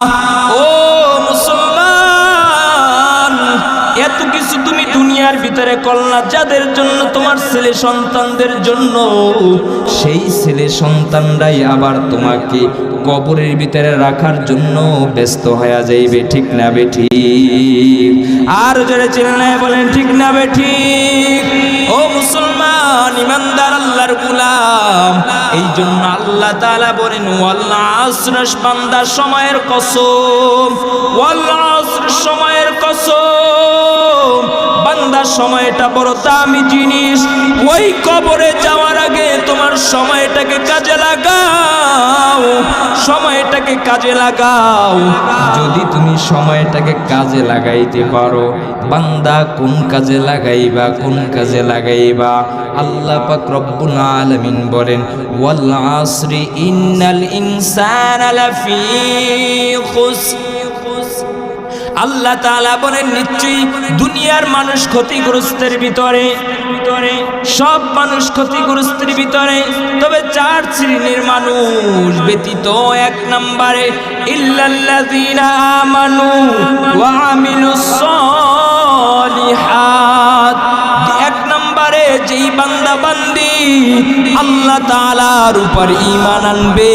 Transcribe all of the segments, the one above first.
ও মুসলমান, এত কিছু তুমি দুনিয়ার ভিতরে করলা যাদের জন্য তোমার ছেলে সন্তানদের জন্য। সেই ছেলে সন্তানরাই আবার তোমাকে কবরের ভিতরে রাখার জন্য ব্যস্ত হয়ে যাইবে, ঠিক না বেঠি আর জোরে চিল্লায় বলেন, ঠিক না বেঠি ও মুসলমান, ইমানদার, আল্লাহর গুলাম এই জন্য আল্লাহ তালা বলেন ওয়াল্লাহ আসরস বান্দা সময়ের কসম ওয়াল্লাহ সময়ের কসম। সময়টা বড় দামি জিনিস। ওই কবরে যাওয়ার আগে তোমার সময়টাকে কাজে লাগাও। সময়টাকে কাজে লাগাও। যদি তুমি সময়টাকে কাজে লাগাইতে পারো, বান্দা কোন কাজে লাগাইবা, কোন কাজে লাগাইবা? আল্লাহ পাক রব্বুল আলামিন বলেন, ওয়াল আসরি ইন্নাল ইনসানা লাফি খুসর। আল্লাহ তাআলা বলেন নিশ্চয়ই দুনিয়ার মানুষ ক্ষতিগ্রস্তের ভিতরে ভিতরে সব মানুষ ক্ষতিগ্রস্তের ভিতরে। তবে চার শ্রেণির মানুষ ব্যতীত এক নম্বরে, ইল্লাল্লাযীনা ওয়া এক নম্বরে যেই বান্দা বান্দি আল্লাহ তাআলার উপর ঈমান আনবে,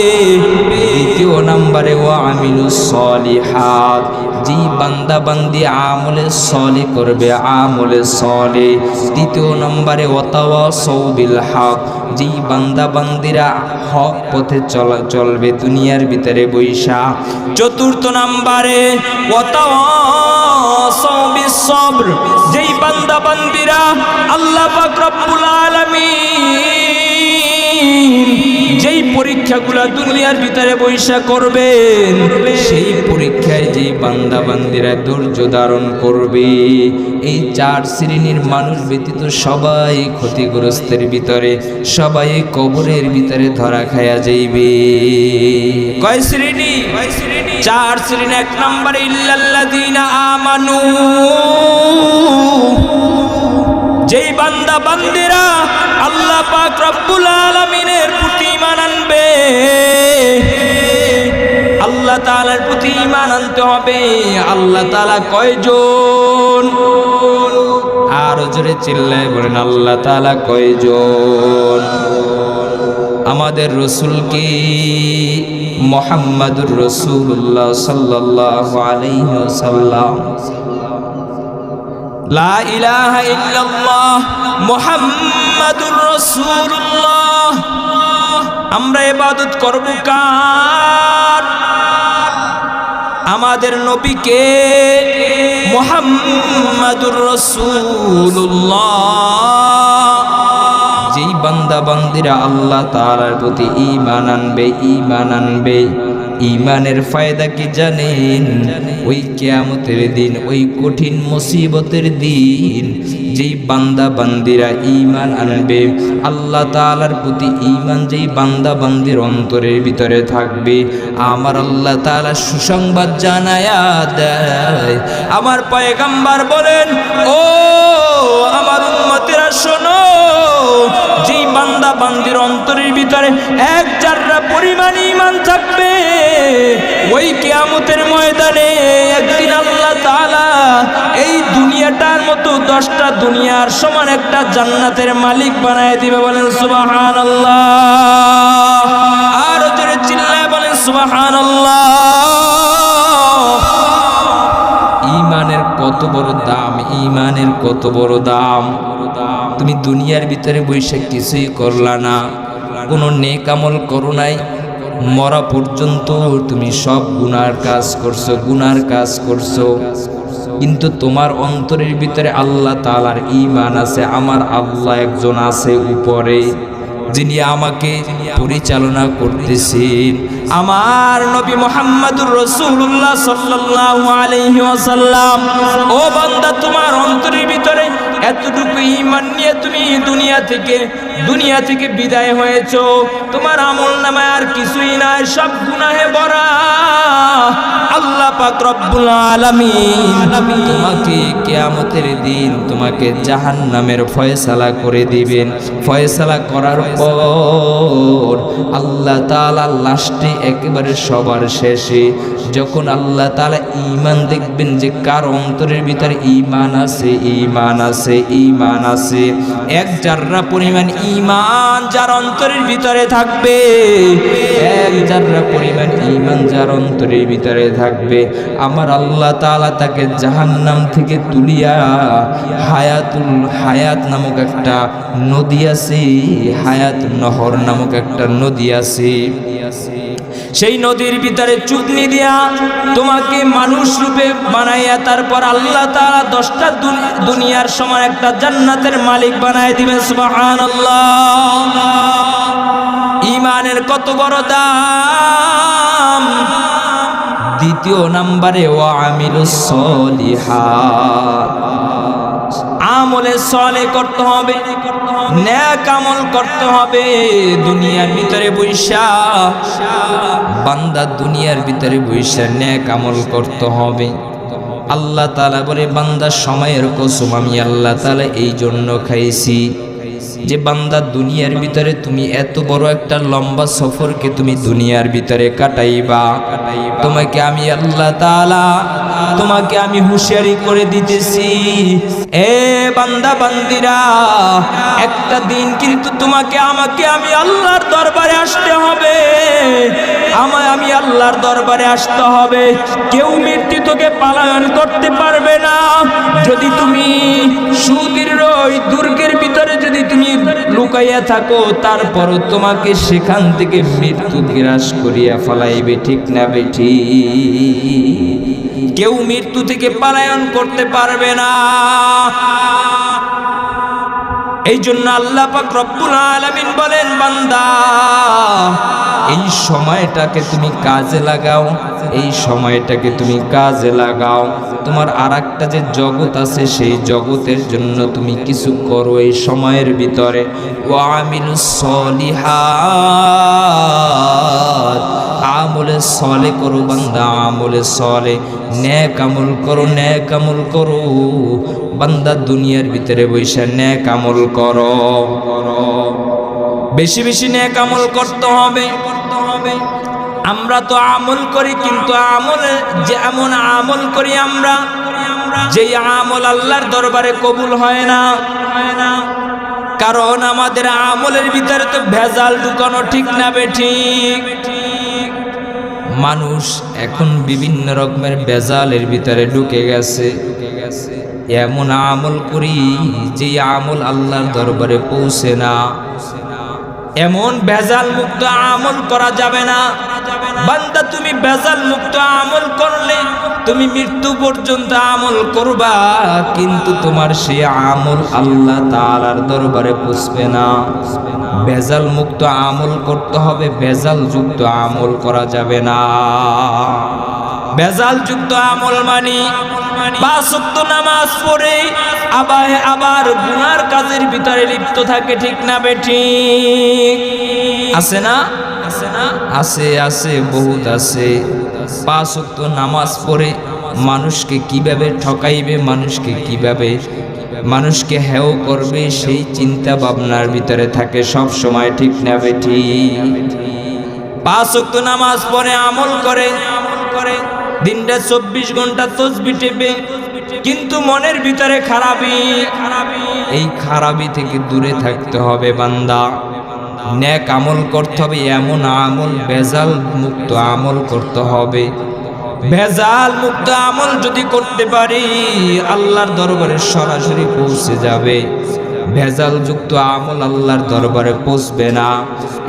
দ্বিতীয় নম্বরে ওয়া আমিলুস সলিহাত। যেই বান্দা বান্দি আমলে সলি করবে, আমলে সলে। তৃতীয় নম্বরে ওয়াতাওয়া সৌবিল হক যেই বান্দা বান্দিরা হক পথে চলা চলবে, দুনিয়ার ভিতরে বৈশা। চতুর্থ নম্বরে যেই বান্দা বান্দিরা আল্লাহ পাক আলামিন যেই পরীক্ষাগুলো দুনিয়ার ভিতরে বৈশা করবেন, সেই পরীক্ষায় যেই বান্দা বান্দিরা ধৈর্য ধারণ করবে, এই চার শ্রেণির মানুষ ব্যতীত সবাই ক্ষতিগ্রস্তের ভিতরে, সবাই কবরের ভিতরে ধরা খায়া যাইবে। কয় শ্রেণি? চার শ্রেণি, এক নম্বরে, ইল্লাল্লাযীনা আমানু, যেই বান্দা পাক রব্বুল আলামিনের প্রতি ঈমান আনবে। আল্লাহ তাআলার প্রতি আনতে হবে। আল্লাহ তাআলা কয়জন? আর জোরে চিল্লায় বলেন, আল্লাহ তাআলা কয়জন? আমাদের রসুলকে মোহাম্মদুর রসুল্লাহ সাল্লাল্লাহু আলাইহি ওয়াসাল্লাম। লা আমরা ইবাদত করব কার? আমাদের নবীকে মুহাম্মাদুর রাসূলুল্লাহ। যেই বান্দা বান্দিরা আল্লাহ তাআলার প্রতি ঈমান আনবে ঈমান আনবে। ঈমানের ফায়দা কি জানেন? ওই কেয়ামতের দিন, ওই কঠিন মুসিবতের দিন, যেই বান্দা বান্দিরা ঈমান আনবে, আল্লাহ তাআলার প্রতি ইমান যেই বান্দা বান্দির অন্তরের ভিতরে থাকবে, আমার আল্লাহ তাআলা সুসংবাদ জানায়া দেয়। আমার পয়গাম্বার বলেন, ও আমার উম্মতেরা শোনো যেই বান্দা বান্দির অন্তরের ভিতরে এক জাররা পরিমাণ ঈমান থাকবে, ওই কিয়ামতের ময়দানে একদিন আল্লাহ তাআলা এই দুনিয়াটার মতো দশটা দুনিয়ার সমান একটা জান্নাতের মালিক বানায় দিবে। বলেন সুবাহান আল্লাহ আর জোরে চিল্লায় বলেন, সুবহানাল্লাহ। ইমানের কত বড় দাম, ইমানের কত বড় দাম? তুমি দুনিয়ার ভিতরে বসে কিছুই করলা না। কোনো নেক আমল করো নাই। মরা পর্যন্ত তুমি সব গুনার কাজ করছ, গুনার কাজ করছ। কিন্তু তোমার অন্তরের ভিতরে আল্লাহ তালার ইমান আছে, আমার আল্লাহ একজন আছে উপরে। যিনি আমাকে পরিচালনা করতেছেন। আমার নবী মোহাম্মদুর রসুল্লাহ সাল্লাল্লাহু আলাইহি ওয়াসাল্লাম, ও বান্দা, তোমার অন্তরের ভিতরে এতটুকু ঈমান নিয়ে তুমি দুনিয়া থেকে দুনিয়া থেকে বিদায় হয়েছো। তোমার আমল নামায় আর কিছুই নাই, সব গুনাহে ভরা। আল্লাহ পাক রব্বুল আলামিন তোমাকে কিয়ামতের দিন তোমাকে জাহান্নামের ফয়সালা করে দিবেন। ফয়সালা করার পর আল্লাহ তাআলা লাস্টে একেবারে সবার শেষে যখন আল্লাহ তাআলা ঈমান দেখবেন যে কার অন্তরের ভিতরে ঈমান আছে ঈমান আছে ঈমান আছে এক জাররা পরিমাণ ঈমান যার অন্তরের ভিতরে থাকবে। এক জাররা পরিমাণ ঈমান যার অন্তরের ভিতরে থাকবে। আমার আল্লাহ তাআলা তাকে জাহান্নাম থেকে তুলিয়া হায়াতুল হায়াত নামক একটা নদী আছে, হায়াত নহর নামক একটা নদী আছে। সেই নদীর ভিতরে চুদনি দিয়া তোমাকে মানুষ রূপে বানাইয়া তারপর আল্লাহ তাআলা দশটা দুন- দুনিয়ার সমান একটা জান্নাতের মালিক বানায় দিবেন, সুবহানাল্লাহ। ইমানের কত বড় দাম? দ্বিতীয় নাম্বারে ও আমিলুস সলিহাত। আমলে সলে করতে হবে ন্যাক আমল করতে হবে, দুনিয়ার ভিতরে বৈশা, বান্দা দুনিয়ার ভিতরে বৈশা ন্যাক আমল করতে হবে। আল্লাহ তালা বলে, বান্দা, সময়ের কসম, আমি আল্লাহ তালা এই জন্য খাইছি। যে বান্দা দুনিয়ার ভিতরে তুমি এত বড় একটা লম্বা সফরকে তুমি দুনিয়ার ভিতরে কাটাইবা। তোমাকে আমি আল্লাহ তাআলা, তোমাকে আমি হুঁশিয়ারি করে দিতেছি। এ বান্দা, বান্দিরা, একটা দিন কিন্তু তোমাকে, আমাকে আমি আল্লাহর দরবারে আসতে হবে। আল্লাহর দরবারে আসতে হবে। কেউ মৃত্যু তোকে পালায়ন করতে পারবে না। যদি তুমি সুদীর্ঘ ওই দুর্গের ভিতরে যদি তুমি লুকাইয়া থাকো, তারপরও তোমাকে সেখান থেকে মৃত্যু গ্রাস করিয়া ফলাইবে। ঠিক না বেঠি? কেউ মৃত্যু থেকে পালায়ন করতে পারবে না। এই জন্য আল্লাহ পাক রব্বুল আলামিন বলেন, বান্দা, এই সময়টাকে তুমি কাজে লাগাও, এই সময়টাকে তুমি কাজে লাগাও। তোমার আর যে জগৎ আছে, সেই জগতের জন্য তুমি কিছু করো এই সময়ের ভিতরে। ওয়ামিলু সলিহাত, আমলে সলে করো বান্দা, আমলে সলে। ন্যাক আমল করো ন্যাক আমল করো। বান্দা দুনিয়ার ভিতরে বৈশা ন্যাক আমল করো। বেশি বেশি ন্যাক আমল করতে হবে। করতে হবে আমরা তো আমল করি, কিন্তু আমলে যে এমন আমল করি আমরা যে আমল আল্লাহর দরবারে কবুল হয় না হয় না। কারণ আমাদের আমলের ভিতরে তো ভেজাল ঢুকানো ঠিক না বে ঠিক। মানুষ এখন বিভিন্ন রকমের ভেজালের ভিতরে ঢুকে গেছে। এমন আমল করি যে আমল আল্লাহর দরবারে পৌঁছে না। এমন ভেজাল মুক্ত আমল করা যাবে না। বান্দা, তুমি ভেজাল মুক্ত আমল করলে তুমি মৃত্যু পর্যন্ত আমল করবা, কিন্তু তোমার সেই আমল আল্লাহ তাআলার দরবারে পুষবে না। ভেজাল মুক্ত আমল করতে হবে, ভেজাল যুক্ত আমল করা যাবে না। ভেজাল যুক্ত আমল মানি পাঁচ ওয়াক্ত নামাজ পড়ে আবার আবার গুনার কাজের ভিতরে লিপ্ত থাকে, ঠিক না বেঠি? আছে না? আছে না আছে আছে বহুত আছে। পাঁচ ওয়াক্ত নামাজ পড়ে মানুষকে কীভাবে ঠকাইবে, মানুষকে কীভাবে, মানুষকে হেয় করবে, সেই চিন্তা ভাবনার ভিতরে থাকে সব সময়, ঠিক না বেঠি? পাঁচ ওয়াক্ত নামাজ পড়ে, আমল করে আমল করে। দিনটা চব্বিশ ঘণ্টা তসবি টেপে, কিন্তু মনের ভিতরে খারাপই। এই খারাপি থেকে দূরে থাকতে হবে বান্দা। ন্যাক আমল করতে হবে, এমন আমল বেজাল মুক্ত আমল করতে হবে। ভেজাল মুক্ত আমল যদি করতে পারি, আল্লাহর দরবারে সরাসরি পৌঁছে যাবে। ভেজাল যুক্ত আমল আল্লাহর দরবারে পৌঁছবে না।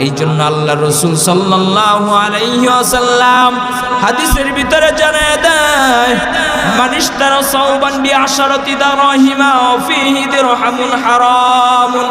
এই জন্য আল্লাহ রসুল সাল্লাম আলাইহি ওয়াসাল্লাম হাদিসের ভিতরে জানে দেয়, মানিস তারা সাউবান বি আশারতি দারহিমা ফিহি দিরহামুন হারামুন।